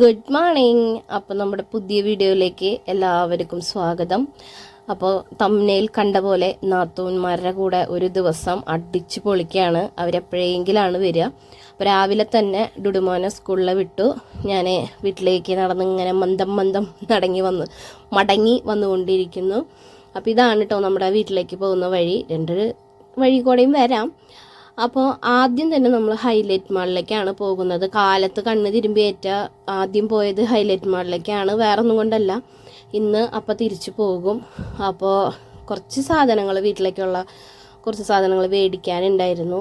Good morning അപ്പോൾ നമ്മുടെ പുതിയ വീഡിയോയിലേക്ക് എല്ലാവർക്കും സ്വാഗതം. അപ്പോൾ തമ്മനയിൽ കണ്ട പോലെ നാത്തൂന്മാരുടെ കൂടെ ഒരു ദിവസം അടിച്ചു പൊളിക്കുകയാണ്. അവരെപ്പോഴെങ്കിലാണ് വരിക. അപ്പോൾ രാവിലെ തന്നെ ഡുഡുമോനെ സ്കൂളിൽ വിട്ടു. ഞാൻ വീട്ടിലേക്ക് നടന്ന് ഇങ്ങനെ മന്ദം മന്ദം നടങ്ങി വന്ന് മടങ്ങി വന്നുകൊണ്ടിരിക്കുന്നു. അപ്പോൾ ഇതാണ് കേട്ടോ നമ്മുടെ വീട്ടിലേക്ക് പോകുന്ന വഴി. രണ്ട് വഴി കൂടെയും വരാം. അപ്പോൾ ആദ്യം തന്നെ നമ്മൾ ഹൈലൈറ്റ് മാളിലേക്കാണ് പോകുന്നത്. കാലത്ത് കണ്ണ് തിരുമ്പിയേറ്റ ആദ്യം പോയത് ഹൈലൈറ്റ് മാളിലേക്കാണ് വേറെ ഒന്നും കൊണ്ടല്ല. ഇന്ന് അപ്പോൾ തിരിച്ചു പോകും. അപ്പോൾ കുറച്ച് സാധനങ്ങൾ വീട്ടിലേക്കുള്ള കുറച്ച് സാധനങ്ങൾ മേടിക്കാനുണ്ടായിരുന്നു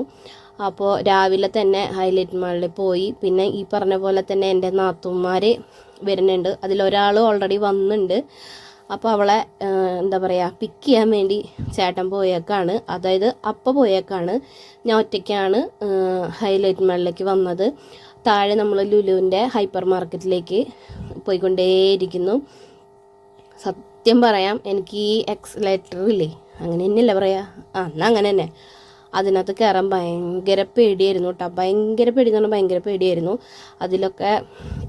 അപ്പോൾ രാവിലെ തന്നെ ഹൈലൈറ്റ് മാളിൽ പോയി. പിന്നെ ഈ പറഞ്ഞ പോലെ തന്നെ എന്റെ നാത്തുമാർ വരുന്നുണ്ട്. അതിലൊരാൾ ഓൾറെഡി വന്നിട്ടുണ്ട് അപ്പോൾ അവളെ എന്താ പറയുക പിക്ക് ചെയ്യാൻ വേണ്ടി ചേട്ടൻ പോയേക്കാണ്. അതായത് അപ്പ പോയേക്കാണ്. ഞാൻ ഒറ്റയ്ക്കാണ് ഹൈലൈറ്റ് മാളിലേക്ക് വന്നത്. താഴെ നമ്മൾ ലുലുവിന്റെ ഹൈപ്പർ മാർക്കറ്റിലേക്ക് പോയിക്കൊണ്ടേയിരിക്കുന്നു. സത്യം പറയാം എനിക്ക് ഈ എക്സലേറ്റർ ഇല്ലേ അങ്ങനെ തന്നെയല്ലേ പറയാ? ആ എന്നാൽ അങ്ങനെ തന്നെ. അതിനകത്ത് കയറാൻ ഭയങ്കര പേടിയായിരുന്നു കേട്ടോ. ഭയങ്കര പേടി എന്ന് പറഞ്ഞാൽ ഭയങ്കര പേടിയായിരുന്നു. അതിലൊക്കെ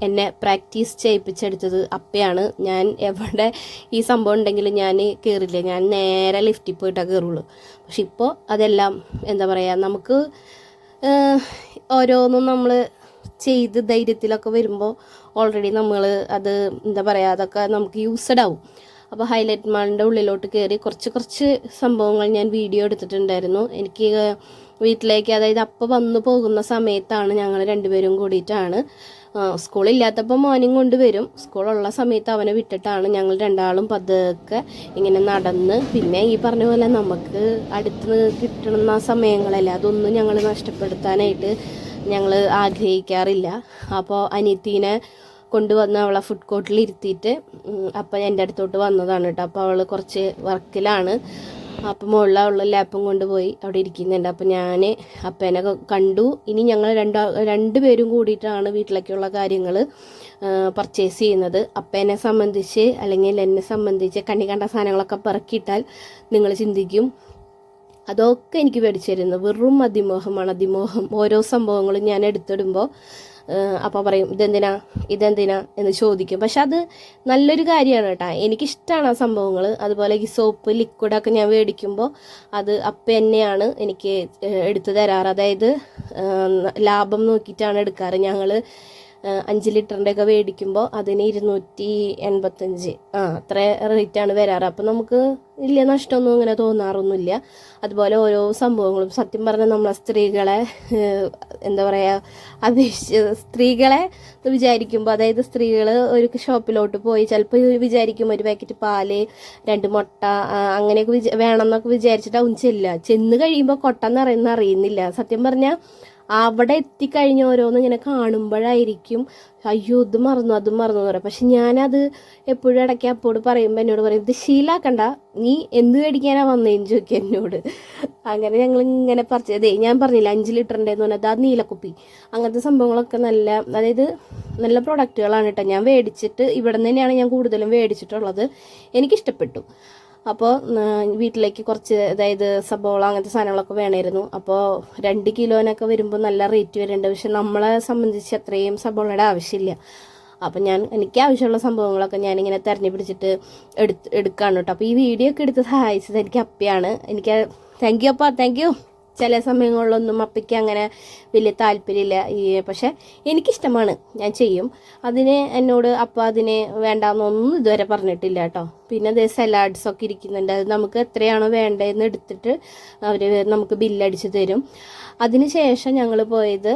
എന്നെ പ്രാക്ടീസ് ചെയ്യിപ്പിച്ചെടുത്തത് അപ്പയാണ്. ഞാൻ എവിടെ ഈ സംഭവം ഉണ്ടെങ്കിൽ ഞാൻ കയറില്ല ഞാൻ നേരെ ലിഫ്റ്റിൽ പോയിട്ടാണ് കയറുള്ളൂ പക്ഷെ ഇപ്പോൾ അതെല്ലാം എന്താ പറയുക നമുക്ക് ഓരോന്നും നമ്മൾ ചെയ്ത് ധൈര്യത്തിലൊക്കെ വരുമ്പോൾ ഓൾറെഡി നമ്മൾ അത് എന്താ പറയുക അതൊക്കെ നമുക്ക് യൂസ്ഡ് ആവും. അപ്പോൾ ഹൈലൈറ്റ് മാളിന്റെ ഉള്ളിലോട്ട് കയറി കുറച്ച് കുറച്ച് സംഭവങ്ങൾ ഞാൻ വീഡിയോ എടുത്തിട്ടുണ്ടായിരുന്നു. എനിക്ക് വീട്ടിലേക്ക് അതായത് അപ്പോൾ വന്നു പോകുന്ന സമയത്താണ് ഞങ്ങൾ രണ്ടുപേരും കൂടിയിട്ടാണ്. സ്കൂളില്ലാത്തപ്പോൾ മോനും കൊണ്ടുവരും സ്കൂളുള്ള സമയത്ത് അവനെ വിട്ടിട്ടാണ് ഞങ്ങൾ രണ്ടാളും പതുക്കെ ഇങ്ങനെ നടന്ന്. പിന്നെ ഈ പറഞ്ഞ പോലെ നമുക്ക് അടുത്ത് കിട്ടുന്ന സമയങ്ങളല്ല അതൊന്നും ഞങ്ങൾ നഷ്ടപ്പെടുത്താനായിട്ട് ഞങ്ങൾ ആഗ്രഹിക്കാറില്ല. അപ്പോൾ അനിയത്തീനെ കൊണ്ടുവന്ന് അവളെ ഫുഡ് കോർട്ടിൽ ഇരുത്തിയിട്ട് അപ്പം എന്റെ അടുത്തോട്ട് വന്നതാണ് കേട്ടോ അപ്പോൾ അവൾ കുറച്ച് വർക്കിലാണ്. അപ്പം മുകളിൽ അവൾ ലാപ്പും കൊണ്ടുപോയി അവിടെ ഇരിക്കുന്നുണ്ട്. അപ്പം ഞാൻ അപ്പനെ കണ്ടു. ഇനി ഞങ്ങൾ രണ്ടാ രണ്ടുപേരും കൂടിയിട്ടാണ് വീട്ടിലേക്കുള്ള കാര്യങ്ങൾ പർച്ചേസ് ചെയ്യുന്നത്. അപ്പനെ സംബന്ധിച്ച് അല്ലെങ്കിൽ എന്നെ സംബന്ധിച്ച് കണ്ണി കണ്ട സാധനങ്ങളൊക്കെ പെറുക്കിയിട്ടാൽ നിങ്ങൾ ചിന്തിക്കും. അതൊക്കെ എനിക്ക് മേടിച്ചു തരുന്നത് വെറും അതിമോഹമാണ്. അതിമോഹം ഓരോ സംഭവങ്ങളും ഞാൻ എടുത്തിടുമ്പോൾ അപ്പോൾ പറയും ഇതെന്തിനാ? ഇതെന്തിനാ? എന്ന് ചോദിക്കും. പക്ഷെ അത് നല്ലൊരു കാര്യമാണ് കേട്ടോ. എനിക്കിഷ്ടമാണ് ആ സംഭവങ്ങൾ അതുപോലെ ഈ സോപ്പ് ലിക്വിഡൊക്കെ ഞാൻ മേടിക്കുമ്പോൾ അത് അപ്പം തന്നെയാണ് എനിക്ക് എടുത്തു തരാറ്. അതായത് ലാഭം നോക്കിയിട്ടാണ് എടുക്കാറ്. ഞങ്ങൾ അഞ്ച് ലിറ്ററിന്റെ ഒക്കെ മേടിക്കുമ്പോൾ അതിന് ഇരുന്നൂറ്റി എൺപത്തഞ്ച്. ആ അത്ര റേറ്റാണ് വരാറ്. അപ്പം നമുക്ക് വലിയ നഷ്ടമൊന്നും അങ്ങനെ തോന്നാറൊന്നുമില്ല. അതുപോലെ ഓരോ സംഭവങ്ങളും. സത്യം പറഞ്ഞാൽ നമ്മളെ സ്ത്രീകളെ എന്താ പറയുക അപേക്ഷിച്ച് സ്ത്രീകളെ വിചാരിക്കുമ്പോൾ അതായത് സ്ത്രീകൾ ഒരു ഷോപ്പിലോട്ട് പോയി ചിലപ്പോൾ വിചാരിക്കും ഒരു പാക്കറ്റ് പാൽ രണ്ട് മുട്ട അങ്ങനെയൊക്കെ വിചാ വേണമെന്നൊക്കെ വിചാരിച്ചിട്ടാവും ചെല്ലുക ചെന്ന് കഴിയുമ്പോൾ കൊട്ട നിറയുന്ന അറിയുന്നില്ല. സത്യം പറഞ്ഞാൽ അവിടെ എത്തിക്കഴിഞ്ഞ ഓരോന്ന് ഇങ്ങനെ കാണുമ്പോഴായിരിക്കും അയ്യോ ഇത് മറന്നു അത് മറന്നു പറയാം. പക്ഷെ ഞാനത് എപ്പോഴും ഇടയ്ക്ക് അപ്പോട് പറയുമ്പോൾ എന്നോട് പറയും ഇത് ശീലാക്കണ്ട നീ എന്ത് മേടിക്കാനാ വന്നേന്ന് ചോദിക്കുക എന്നോട്. അങ്ങനെ ഞങ്ങൾ ഇങ്ങനെ പറിച്ച് അതെ ഞാൻ പറഞ്ഞില്ല അഞ്ച് ലിറ്ററിന്റെ എന്ന് പറഞ്ഞാൽ അത് നീലക്കുപ്പി. അങ്ങനത്തെ സംഭവങ്ങളൊക്കെ നല്ല അതായത് നല്ല പ്രൊഡക്റ്റുകളാണ് കേട്ടോ. ഞാൻ മേടിച്ചിട്ട് ഇവിടെ നിന്ന് തന്നെയാണ് ഞാൻ കൂടുതലും മേടിച്ചിട്ടുള്ളത്. എനിക്കിഷ്ടപ്പെട്ടു. അപ്പോൾ വീട്ടിലേക്ക് കുറച്ച് അതായത് സബോള അങ്ങനത്തെ സാധനങ്ങളൊക്കെ വേണമായിരുന്നു അപ്പോൾ രണ്ട് കിലോനൊക്കെ വരുമ്പോൾ നല്ല റേറ്റ് വരുന്നുണ്ട് പക്ഷെ നമ്മളെ സംബന്ധിച്ച് അത്രയും സബോളയുടെ ആവശ്യമില്ല. അപ്പം ഞാൻ എനിക്ക് ആവശ്യമുള്ള സംഭവങ്ങളൊക്കെ ഞാനിങ്ങനെ തെരഞ്ഞു പിടിച്ചിട്ട് എടുത്ത് എടുക്കാണ് കേട്ടോ. അപ്പോൾ ഈ വീഡിയോ ഒക്കെ എടുത്ത് സഹായിച്ചത് എനിക്ക് അപ്പയാണ്. എനിക്ക് താങ്ക് യു അപ്പ. താങ്ക് യു ചില സമയങ്ങളിലൊന്നും അപ്പയ്ക്ക് അങ്ങനെ വലിയ താല്പര്യമില്ല. ഈ പക്ഷെ എനിക്കിഷ്ടമാണ്. ഞാൻ ചെയ്യും. അതിന് എന്നോട് അപ്പ അതിന് വേണ്ടാന്നൊന്നും ഇതുവരെ പറഞ്ഞിട്ടില്ല കേട്ടോ. പിന്നെ അതേ സലാഡ്സ് ഒക്കെ ഇരിക്കുന്നുണ്ട്. അത് നമുക്ക് എത്രയാണോ വേണ്ടതെന്ന് എടുത്തിട്ട് അവർ നമുക്ക് ബില്ലടിച്ച് തരും. അതിനുശേഷം ഞങ്ങൾ പോയത്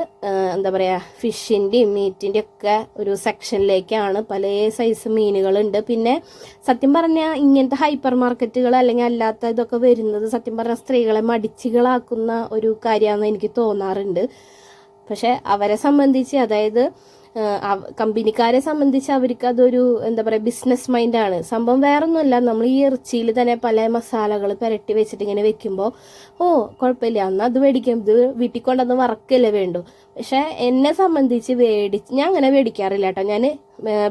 എന്താ പറയുക ഫിഷിന്റെയും മീറ്റിന്റെ ഒക്കെ ഒരു സെക്ഷനിലേക്കാണ് പല സൈസ് മീനുകളുണ്ട്. പിന്നെ സത്യം പറഞ്ഞാൽ ഇങ്ങനത്തെ ഹൈപ്പർ മാർക്കറ്റുകൾ അല്ലെങ്കിൽ അല്ലാത്ത ഇതൊക്കെ വരുന്നത് സത്യം പറഞ്ഞാൽ സ്ത്രീകളെ മടിച്ചുകളാക്കുന്ന ഒരു കാര്യമാണെന്ന് എനിക്ക് തോന്നാറുണ്ട്. പക്ഷെ അവരെ സംബന്ധിച്ച് അതായത് കമ്പനിക്കാരെ സംബന്ധിച്ച് അവർക്ക് അതൊരു എന്താ പറയുക ബിസിനസ് മൈൻഡാണ് സംഭവം വേറൊന്നുമല്ല. നമ്മൾ ഈ ഇറച്ചിയിൽ തന്നെ പല മസാലകൾ പുരട്ടി വെച്ചിട്ട് ഇങ്ങനെ വെക്കുമ്പോൾ ഓ കുഴപ്പമില്ല. അന്ന് അത് മേടിക്കാം. ഇത് വീട്ടിൽ കൊണ്ടൊന്ന് വറക്കല്ലേ വേണ്ടു. പക്ഷെ എന്നെ സംബന്ധിച്ച് മേടിച്ച് ഞാൻ അങ്ങനെ മേടിക്കാറില്ല കേട്ടോ. ഞാൻ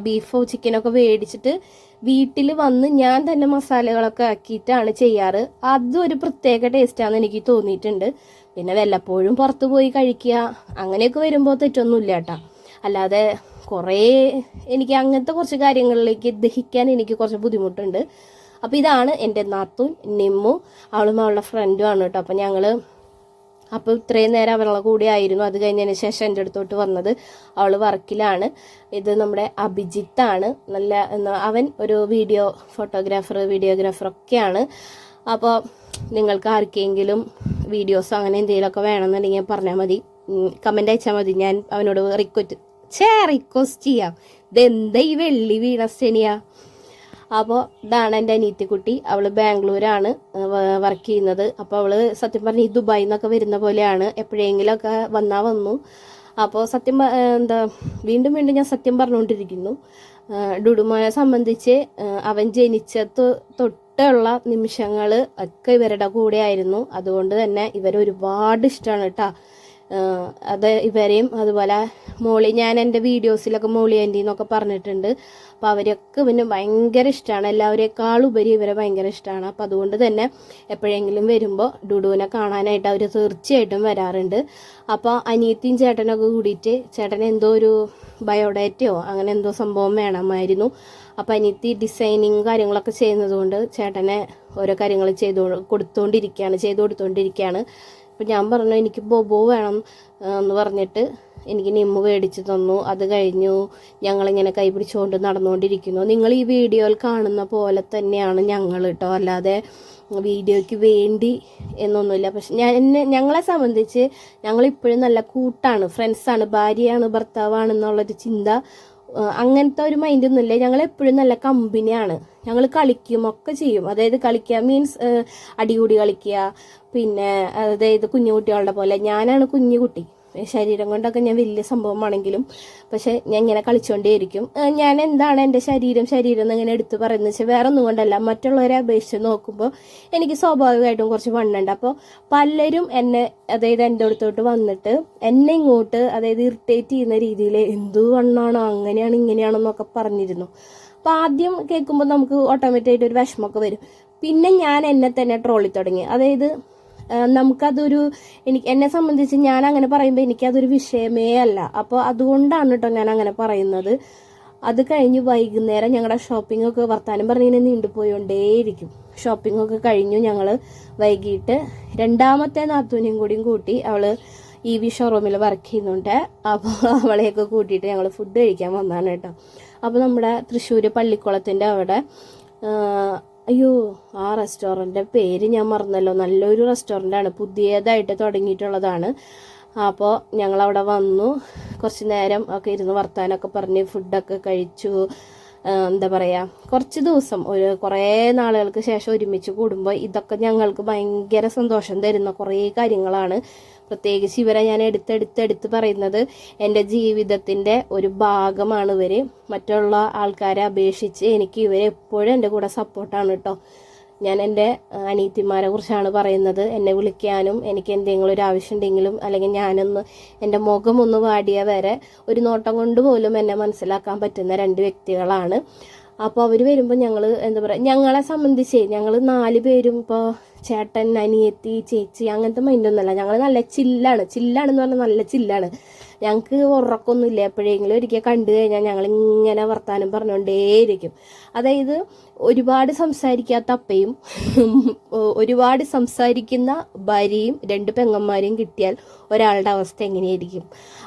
ബീഫോ ചിക്കനൊക്കെ മേടിച്ചിട്ട് വീട്ടിൽ വന്ന് ഞാൻ തന്നെ മസാലകളൊക്കെ ആക്കിയിട്ടാണ് ചെയ്യാറ്. അതും ഒരു പ്രത്യേക ടേസ്റ്റാണെന്ന് എനിക്ക് തോന്നിയിട്ടുണ്ട്. പിന്നെ വല്ലപ്പോഴും പുറത്ത് പോയി കഴിക്കുക അങ്ങനെയൊക്കെ വരുമ്പോൾ തെറ്റൊന്നുമില്ല കേട്ടോ. അല്ലാതെ കുറേ എനിക്ക് അങ്ങനത്തെ കുറച്ച് കാര്യങ്ങളിലേക്ക് ദഹിക്കാൻ എനിക്ക് കുറച്ച് ബുദ്ധിമുട്ടുണ്ട്. അപ്പോൾ ഇതാണ് എന്റെ നാത്തും നിമ്മും. അവളും അവളുടെ ഫ്രണ്ടും ആണ് കേട്ടോ. അപ്പോൾ ഞങ്ങൾ അപ്പോൾ ഇത്രയും നേരം അവരുടെ കൂടെ ആയിരുന്നു. അത് കഴിഞ്ഞതിന് ശേഷം എന്റെ അടുത്തോട്ട് വന്നത് അവൾ വർക്കിലാണ്. ഇത് നമ്മുടെ അഭിജിത്താണ്. നല്ല അവൻ ഒരു വീഡിയോ ഫോട്ടോഗ്രാഫർ വീഡിയോഗ്രാഫർ ഒക്കെയാണ്. അപ്പോൾ നിങ്ങൾക്ക് ആർക്കെങ്കിലും വീഡിയോസ് അങ്ങനെ എന്തെങ്കിലുമൊക്കെ വേണമെന്നുണ്ടെങ്കിൽ പറഞ്ഞാൽ മതി. കമന്റ് അയച്ചാൽ മതി. ഞാൻ അവനോട് റിക്വസ്റ്റ് ചേ റിക്വസ്റ്റ് ചെയ്യാം. ഇതെന്താ ഈ വെള്ളി വീണ ശനിയാ? അപ്പോൾ ഇതാണ് എന്റെ അനീത്തിക്കുട്ടി അവൾ ബാംഗ്ലൂരാണ് വർക്ക് ചെയ്യുന്നത്. അപ്പോൾ അവൾ സത്യം പറഞ്ഞാൽ ഈ ദുബായിൽ നിന്നൊക്കെ വരുന്ന പോലെയാണ്. എപ്പോഴെങ്കിലുമൊക്കെ വന്നാൽ വന്നു. അപ്പോൾ സത്യം എന്താ വീണ്ടും വീണ്ടും ഞാൻ സത്യം പറഞ്ഞുകൊണ്ടിരിക്കുന്നു ഡുഡുമോനെ സംബന്ധിച്ച് അവൻ ജനിച്ചത് തൊട്ടുള്ള നിമിഷങ്ങൾ ഒക്കെ ഇവരുടെ കൂടെ ആയിരുന്നു. അതുകൊണ്ട് തന്നെ ഇവർ ഒരുപാട് ഇഷ്ടമാണ് കേട്ടോ അത് ഇവരെയും അതുപോലെ മോളി ഞാൻ എന്റെ വീഡിയോസിലൊക്കെ മോളി ആന്റി എന്നൊക്കെ പറഞ്ഞിട്ടുണ്ട്. അപ്പോൾ അവരൊക്കെ പിന്നെ ഭയങ്കര ഇഷ്ടമാണ് എല്ലാവരെക്കാളും ഉപരി ഇവരെ ഭയങ്കര ഇഷ്ടമാണ് അപ്പോൾ അതുകൊണ്ട് തന്നെ എപ്പോഴെങ്കിലും വരുമ്പോൾ ഡുഡുവിനെ കാണാനായിട്ട് അവർ തീർച്ചയായിട്ടും വരാറുണ്ട്. അപ്പോൾ അനിയത്തിയും ചേട്ടനൊക്കെ കൂടിയിട്ട് ചേട്ടൻ എന്തോ ഒരു ബയോഡേറ്റയോ അങ്ങനെ എന്തോ സംഭവം വേണമായിരുന്നു. അപ്പോൾ അനിയത്തി ഡിസൈനിങ് കാര്യങ്ങളൊക്കെ ചെയ്യുന്നതുകൊണ്ട് ചേട്ടനെ ഓരോ കാര്യങ്ങൾ ചെയ്തു കൊടുത്തുകൊണ്ടിരിക്കുകയാണ് ചെയ്തു കൊടുത്തുകൊണ്ടിരിക്കുകയാണ് അപ്പം ഞാൻ പറഞ്ഞു എനിക്ക് ബൊബോ വേണം എന്ന് പറഞ്ഞിട്ട് എനിക്ക് നിമ്മ് മേടിച്ച് തന്നു. അത് കഴിഞ്ഞു ഞങ്ങളിങ്ങനെ കൈ പിടിച്ചുകൊണ്ട് നടന്നുകൊണ്ടിരിക്കുന്നു നിങ്ങൾ ഈ വീഡിയോയിൽ കാണുന്ന പോലെ തന്നെയാണ് ഞങ്ങൾ കേട്ടോ. അല്ലാതെ വീഡിയോയ്ക്ക് വേണ്ടി എന്നൊന്നുമില്ല. പക്ഷെ ഞാൻ എന്നെ ഞങ്ങളെ സംബന്ധിച്ച് ഞങ്ങളിപ്പോഴും നല്ല കൂട്ടാണ് ഫ്രണ്ട്സാണ് ഭാര്യയാണ് ഭർത്താവാണ് എന്നുള്ളൊരു ചിന്ത അങ്ങനത്തെ ഒരു മൈൻഡൊന്നുമില്ല. ഞങ്ങൾ എപ്പോഴും നല്ല കമ്പനിയാണ്. ഞങ്ങൾ കളിക്കും ഒക്കെ ചെയ്യും. അതായത് കളിക്കുക മീൻസ് അടികൂടി കളിക്കുക പിന്നെ അതായത് കുഞ്ഞു കുട്ടികളുടെ പോലെ. ഞാനാണ് കുഞ്ഞു കുട്ടി. ശരീരം കൊണ്ടൊക്കെ ഞാൻ വലിയ സംഭവമാണെങ്കിലും പക്ഷെ ഞാൻ ഇങ്ങനെ കളിച്ചുകൊണ്ടേയിരിക്കും ഞാൻ എന്താണ് എന്റെ ശരീരം ശരീരം എന്ന് ഇങ്ങനെ എടുത്ത് പറയുന്നത് വെച്ചാൽ വേറെ ഒന്നും കൊണ്ടല്ല. മറ്റുള്ളവരെ അപേക്ഷിച്ച് നോക്കുമ്പോൾ എനിക്ക് സ്വാഭാവികമായിട്ടും കുറച്ച് വണ്ണുണ്ട്. അപ്പോൾ പലരും എന്നെ അതായത് എന്റെ അടുത്തോട്ട് വന്നിട്ട് എന്നെ ഇങ്ങോട്ട് അതായത് ഇറിറ്റേറ്റ് ചെയ്യുന്ന രീതിയിൽ എന്തു വണ്ണാണോ അങ്ങനെയാണ് ഇങ്ങനെയാണെന്നൊക്കെ പറഞ്ഞിരുന്നു. അപ്പോൾ ആദ്യം കേൾക്കുമ്പോൾ നമുക്ക് ഓട്ടോമാറ്റിക്കായിട്ട് ഒരു വിഷമമൊക്കെ വരും. പിന്നെ ഞാൻ എന്നെ തന്നെ ട്രോളി തുടങ്ങി. അതായത് നമുക്കതൊരു എനിക്ക് എന്നെ സംബന്ധിച്ച് ഞാൻ അങ്ങനെ പറയുമ്പോൾ എനിക്കതൊരു വിഷയമേ അല്ല. അപ്പോൾ അതുകൊണ്ടാണ് കേട്ടോ ഞാൻ അങ്ങനെ പറയുന്നത്. അത് കഴിഞ്ഞ് വൈകുന്നേരം ഞങ്ങളുടെ ഷോപ്പിംഗ് ഒക്കെ വർത്താനം പറഞ്ഞിങ്ങനെ നീണ്ടുപോയോണ്ടേയിരിക്കും. ഷോപ്പിംഗ് ഒക്കെ കഴിഞ്ഞു ഞങ്ങൾ വൈകിട്ട് രണ്ടാമത്തെ നാത്തൂനെയും കൂടിയും കൂട്ടി അവൾ ഇ വി ഷോറൂമിൽ വർക്ക് ചെയ്യുന്നുണ്ട്. അപ്പോൾ അവളെയൊക്കെ കൂട്ടിയിട്ട് ഞങ്ങൾ ഫുഡ് കഴിക്കാൻ വന്നതാണ് കേട്ടോ അപ്പോൾ നമ്മുടെ തൃശ്ശൂർ പള്ളിക്കുളത്തിന്റെ അവിടെ അയ്യോ ആ റെസ്റ്റോറന്റിന്റെ പേര് ഞാൻ മറന്നല്ലോ. നല്ലൊരു റെസ്റ്റോറന്റാണ് പുതിയതായിട്ട് തുടങ്ങിയിട്ടുള്ളതാണ്. അപ്പോൾ ഞങ്ങളവിടെ വന്നു. കുറച്ച് നേരം ഒക്കെ ഇരുന്ന് വർത്താനമൊക്കെ പറഞ്ഞ് ഫുഡൊക്കെ കഴിച്ചു. എന്താ പറയുക കുറച്ച് ദിവസം ഒരു കുറേ നാളുകൾക്ക് ശേഷം ഒരുമിച്ച് കൂടുമ്പോൾ ഇതൊക്കെ ഞങ്ങൾക്ക് ഭയങ്കര സന്തോഷം തരുന്ന കുറേ കാര്യങ്ങളാണ്. പ്രത്യേകിച്ച് ഇവരെ ഞാൻ എടുത്തെടുത്തെടുത്ത് പറയുന്നത് എന്റെ ജീവിതത്തിന്റെ ഒരു ഭാഗമാണ് ഇവർ മറ്റുള്ള ആൾക്കാരെ അപേക്ഷിച്ച് എനിക്ക് ഇവരെപ്പോഴും എന്റെ കൂടെ സപ്പോർട്ടാണ് കേട്ടോ. ഞാൻ എന്റെ അനീത്തിമാരെ കുറിച്ചാണ് പറയുന്നത്. എന്നെ വിളിക്കാനും എനിക്ക് എന്തെങ്കിലും ഒരു ആവശ്യം ഉണ്ടെങ്കിലും അല്ലെങ്കിൽ ഞാനൊന്ന് എന്റെ മുഖം ഒന്ന് വാടിയ വരെ ഒരു നോട്ടം കൊണ്ട് പോലും എന്നെ മനസ്സിലാക്കാൻ പറ്റുന്ന രണ്ട് വ്യക്തികളാണ്. അപ്പോൾ അവർ വരുമ്പോൾ ഞങ്ങൾ എന്താ പറയുക ഞങ്ങളെ സംബന്ധിച്ച് ഞങ്ങൾ നാല് പേരും ഇപ്പോൾ ചേട്ടൻ അനിയത്തി ചേച്ചി അങ്ങനത്തെ മൈൻഡൊന്നുമല്ല ഞങ്ങൾ നല്ല ചില്ലാണ് ചില്ലാണെന്ന് പറഞ്ഞാൽ നല്ല ചില്ലാണ് ഞങ്ങൾക്ക് ഉറക്കമൊന്നുമില്ല എപ്പോഴെങ്കിലും ഒരിക്കൽ കണ്ടു കഴിഞ്ഞാൽ ഞങ്ങൾ ഇങ്ങനെ വർത്താനം പറഞ്ഞുകൊണ്ടേയിരിക്കും അതായത് ഒരുപാട് സംസാരിക്കാത്ത അപ്പയും ഒരുപാട് സംസാരിക്കുന്ന ഭാര്യയും രണ്ട് പെങ്ങന്മാരെയും കിട്ടിയാൽ ഒരാളുടെ അവസ്ഥ എങ്ങനെയായിരിക്കും?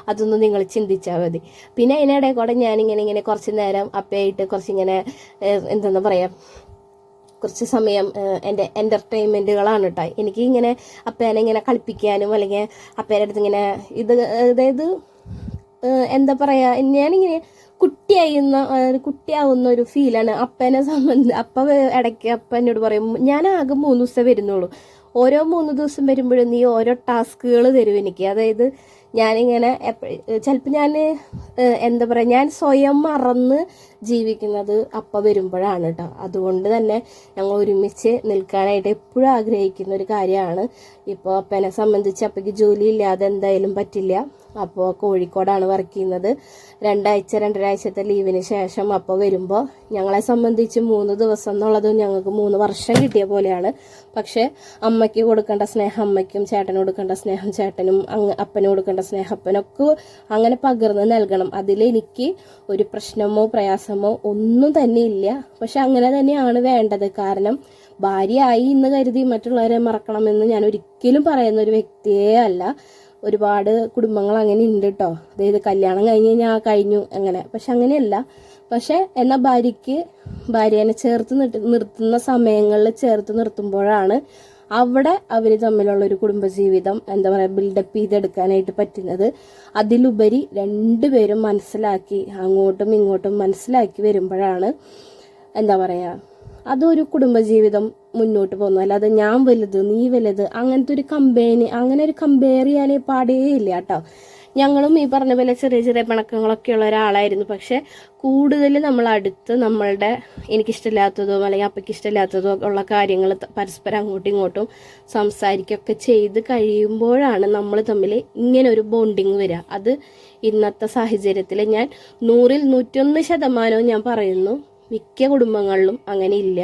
അതൊന്നും നിങ്ങൾ ചിന്തിച്ചാൽ മതി. പിന്നെ അതിനിടെ കൂടെ ഞാനിങ്ങനെ ഇങ്ങനെ കുറച്ച് നേരം അപ്പയായിട്ട് കുറച്ചിങ്ങനെ എന്തെന്ന് എന്താ പറയുക കുറച്ച് സമയം എന്റെ എന്റർടൈൻമെന്റുകളാണ് കേട്ടോ എനിക്ക് ഇങ്ങനെ അപ്പേനെ ഇങ്ങനെ കളിപ്പിക്കാനും അല്ലെങ്കിൽ അപ്പേന്റെ അടുത്ത് ഇങ്ങനെ ഇത് അതായത് എന്താ പറയുക ഞാനിങ്ങനെ കുട്ടിയായിരുന്ന കുട്ടിയാവുന്ന ഒരു ഫീലാണ് അപ്പനെ സംബന്ധിച്ച് അപ്പ ഇടയ്ക്ക് അപ്പ എന്നോട് പറയും ഞാൻ ആകെ മൂന്ന് ദിവസം വരുന്നുള്ളൂ. ഓരോ മൂന്ന് ദിവസം വരുമ്പോഴും നീ ഓരോ ടാസ്കുകൾ തരും എനിക്ക്. അതായത് ഞാനിങ്ങനെ ചിലപ്പോൾ ഞാൻ എന്താ പറയുക ഞാൻ സ്വയം മറന്ന് ജീവിക്കുന്നത് അപ്പ വരുമ്പോഴാണ് കേട്ടോ അതുകൊണ്ട് തന്നെ ഞങ്ങൾ ഒരുമിച്ച് നിൽക്കാനായിട്ട് എപ്പോഴും ആഗ്രഹിക്കുന്ന ഒരു കാര്യമാണ്. ഇപ്പോൾ അപ്പനെ സംബന്ധിച്ച് അപ്പയ്ക്ക് ജോലി ഇല്ലാതെ എന്തായാലും പറ്റില്ല. അപ്പോൾ കോഴിക്കോടാണ് വർക്ക് ചെയ്യുന്നത്. രണ്ടാഴ്ച രണ്ടരാഴ്ചത്തെ ലീവിന് ശേഷം അപ്പോൾ വരുമ്പോൾ ഞങ്ങളെ സംബന്ധിച്ച് മൂന്ന് ദിവസം എന്നുള്ളത് ഞങ്ങൾക്ക് മൂന്ന് വർഷം കിട്ടിയ പോലെയാണ്. പക്ഷേ അമ്മയ്ക്ക് കൊടുക്കേണ്ട സ്നേഹം അമ്മയ്ക്കും ചേട്ടന് കൊടുക്കേണ്ട സ്നേഹം ചേട്ടനും അങ്ങ് അപ്പന് കൊടുക്കേണ്ട സ്നേഹം അപ്പനൊക്കെ അങ്ങനെ പകർന്ന് നൽകണം. അതിലെനിക്ക് ഒരു പ്രശ്നമോ പ്രയാസമോ ഒന്നും തന്നെ ഇല്ല. പക്ഷെ അങ്ങനെ തന്നെയാണ് വേണ്ടത്. കാരണം ഭാര്യയായി എന്ന് കരുതി മറ്റുള്ളവരെ മറക്കണമെന്ന് ഞാൻ ഒരിക്കലും പറയുന്ന ഒരു വ്യക്തിയേ അല്ല. ഒരുപാട് കുടുംബങ്ങൾ അങ്ങനെ ഉണ്ട് കേട്ടോ അതായത് കല്യാണം കഴിഞ്ഞ് കഴിഞ്ഞാൽ കഴിഞ്ഞു അങ്ങനെ. പക്ഷെ അങ്ങനെയല്ല. പക്ഷെ എന്നാൽ ഭാര്യയ്ക്ക് ഭാര്യനെ ചേർത്ത് നിർത്തി- നിർത്തുന്ന സമയങ്ങളിൽ ചേർത്ത് നിർത്തുമ്പോഴാണ് അവിടെ അവർ തമ്മിലുള്ള ഒരു കുടുംബജീവിതം എന്താ പറയുക ബിൽഡപ്പ് ചെയ്തെടുക്കാനായിട്ട് പറ്റുന്നത് അതിലുപരി രണ്ടുപേരും മനസ്സിലാക്കി അങ്ങോട്ടും ഇങ്ങോട്ടും മനസ്സിലാക്കി വരുമ്പോഴാണ് എന്താ പറയുക അതൊരു കുടുംബജീവിതം മുന്നോട്ട് പോകുന്നു അല്ലാതെ ഞാൻ വലുത് നീ വലുത് അങ്ങനത്തെ ഒരു കമ്പനി അങ്ങനെ ഒരു കമ്പയർ ചെയ്യാനേ പാടേ ഇല്ല കേട്ടോ. ഞങ്ങളും ഈ പറഞ്ഞ പോലെ ചെറിയ ചെറിയ പിണക്കങ്ങളൊക്കെ ഉള്ള ഒരാളായിരുന്നു. പക്ഷെ കൂടുതൽ നമ്മൾ അടുത്ത് നമ്മളുടെ എനിക്കിഷ്ടമില്ലാത്തതും അല്ലെങ്കിൽ അപ്പയ്ക്ക് ഇഷ്ടമില്ലാത്തതോ ഉള്ള കാര്യങ്ങൾ പരസ്പരം അങ്ങോട്ടും ഇങ്ങോട്ടും സംസാരിക്കുകയൊക്കെ ചെയ്ത് കഴിയുമ്പോഴാണ് നമ്മൾ തമ്മിൽ ഇങ്ങനെ ഒരു ബോണ്ടിങ് വരിക. അത് ഇന്നത്തെ സാഹചര്യത്തിൽ ഞാൻ നൂറിൽ നൂറ്റൊന്ന് ശതമാനവും ഞാൻ പറയുന്നു. മിക്ക കുടുംബങ്ങളിലും അങ്ങനെ ഇല്ല.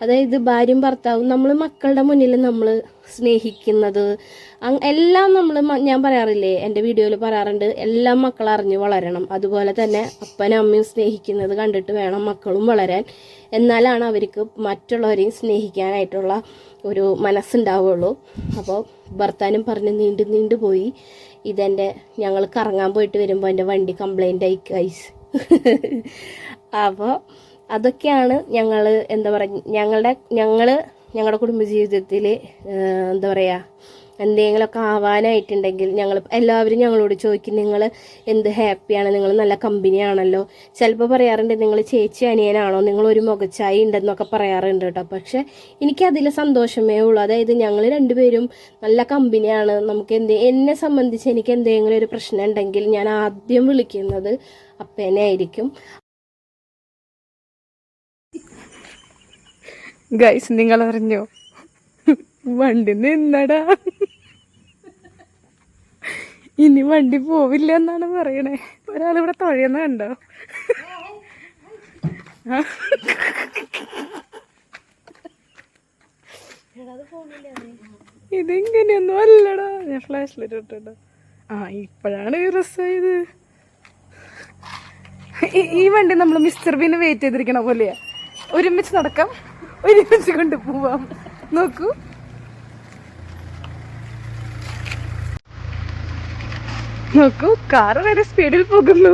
അതായത് ഭാര്യയും ഭർത്താവും നമ്മൾ മക്കളുടെ മുന്നിൽ നമ്മൾ സ്നേഹിക്കുന്നത്. എല്ലാം നമ്മൾ ഞാൻ പറയാറില്ലേ എന്റെ വീഡിയോയിൽ പറയാറുണ്ട് എല്ലാം മക്കൾ അറിഞ്ഞ് വളരണം. അതുപോലെ തന്നെ അപ്പനും അമ്മയും സ്നേഹിക്കുന്നത് കണ്ടിട്ട് വേണം മക്കളും വളരാൻ. എന്നാലാണ് അവർക്ക് മറ്റുള്ളവരെയും സ്നേഹിക്കാനായിട്ടുള്ള ഒരു മനസ്സുണ്ടാവുള്ളൂ. അപ്പോൾ ഭർത്താനും പറഞ്ഞ് നീണ്ടു നീണ്ടു പോയി. ഇതെന്റെ ഞങ്ങൾ കറങ്ങാൻ പോയിട്ട് വരുമ്പോൾ എന്റെ വണ്ടി കംപ്ലൈന്റ് ആയി കൈസ് അപ്പോൾ അതൊക്കെയാണ് ഞങ്ങൾ എന്താ പറയുക ഞങ്ങളുടെ ഞങ്ങൾ ഞങ്ങളുടെ കുടുംബജീവിതത്തിൽ എന്താ പറയുക എന്തെങ്കിലുമൊക്കെ ആവാനായിട്ടുണ്ടെങ്കിൽ ഞങ്ങൾ എല്ലാവരും ഞങ്ങളോട് ചോദിക്കും നിങ്ങൾ എന്ത് ഹാപ്പിയാണ്? നിങ്ങൾ നല്ല കമ്പനിയാണല്ലോ. ചിലപ്പോൾ പറയാറുണ്ട് നിങ്ങൾ ചേച്ചി അനിയനാണോ? നിങ്ങൾ ഒരു മുഖച്ചായി ഉണ്ടെന്നൊക്കെ പറയാറുണ്ട് കേട്ടോ. പക്ഷെ എനിക്കതിൽ സന്തോഷമേ ഉള്ളൂ. അതായത് ഞങ്ങൾ രണ്ടുപേരും നല്ല കമ്പനിയാണ്. നമുക്ക് എന്ത് എന്നെ സംബന്ധിച്ച് എനിക്ക് എന്തെങ്കിലും ഒരു പ്രശ്നം ഉണ്ടെങ്കിൽ ഞാൻ ആദ്യം വിളിക്കുന്നത് അപ്പേനെ ആയിരിക്കും. ഗൈസ് നിങ്ങൾ അറിഞ്ഞോ വണ്ടി നിന്നടാ. ഇനി വണ്ടി പോവില്ല എന്നാണ് പറയണേ. ഒരാളിവിടെ തുഴയുന്ന കണ്ടോ? ഇതെങ്ങനെയൊന്നും അല്ലടാ. ഞാൻ ഫ്ലാഷിലിട്ട് ഇട്ടിട്ടോ ആ ഇപ്പോഴാണ് ഈ രസമായത് ഈ വണ്ടി നമ്മൾ മിസ്റ്റർ ബീന് വെയിറ്റ് ചെയ്തിരിക്കണ പോലെയാ. ഒരുമിച്ച് നടക്കാം. ഒരുമിച്ച് കൊണ്ട് പോവാം. നോക്കൂ. നോക്കൂ കാറ് വരെ സ്പീഡിൽ പോകുന്നു.